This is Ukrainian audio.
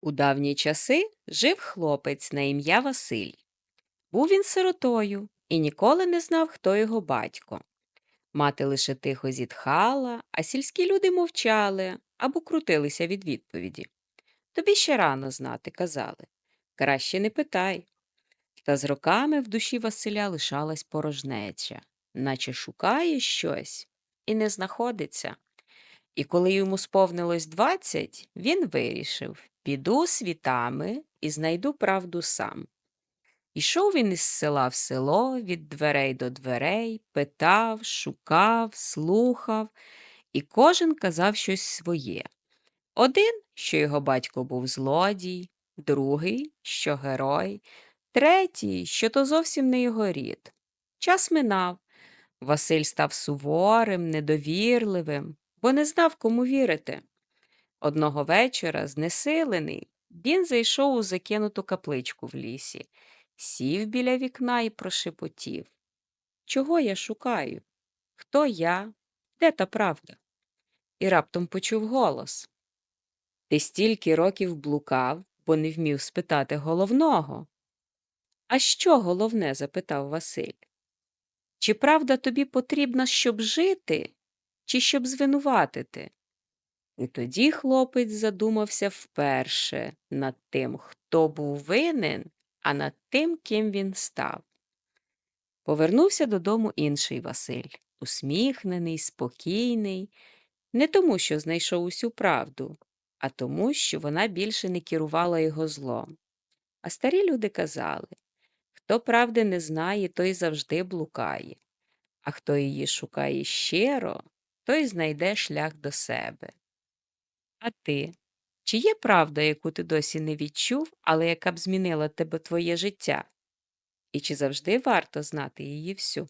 У давні часи жив хлопець на ім'я Василь. Був він сиротою і ніколи не знав, хто його батько. Мати лише тихо зітхала, а сільські люди мовчали або крутилися від відповіді. Тобі ще рано знати, казали. Краще не питай. Та з роками в душі Василя лишалась порожнеча, наче шукає щось і не знаходиться. І коли йому сповнилось двадцять, він вирішив піду світами і знайду правду сам. Ішов він із села в село, від дверей до дверей, питав, шукав, слухав, і кожен казав щось своє. Один, що його батько був злодій, другий, що герой, третій, що то зовсім не його рід. Час минав. Василь став суворим, недовірливим, бо не знав, кому вірити. Одного вечора, знесилений, він зайшов у закинуту капличку в лісі, сів біля вікна і прошепотів. Чого я шукаю? Хто я? Де та правда? І раптом почув голос. Ти стільки років блукав, бо не вмів спитати головного. А що головне? запитав Василь. Чи правда тобі потрібна, щоб жити, чи щоб звинуватити? І тоді хлопець задумався вперше над тим, хто був винен, а над тим, ким він став. Повернувся додому інший Василь, усміхнений, спокійний, не тому, що знайшов усю правду, а тому, що вона більше не керувала його злом. А старі люди казали хто правди не знає, той завжди блукає, а хто її шукає щиро, той знайде шлях до себе. А ти? Чи є правда, яку ти досі не відчув, але яка б змінила тебе твоє життя? І чи завжди варто знати її всю?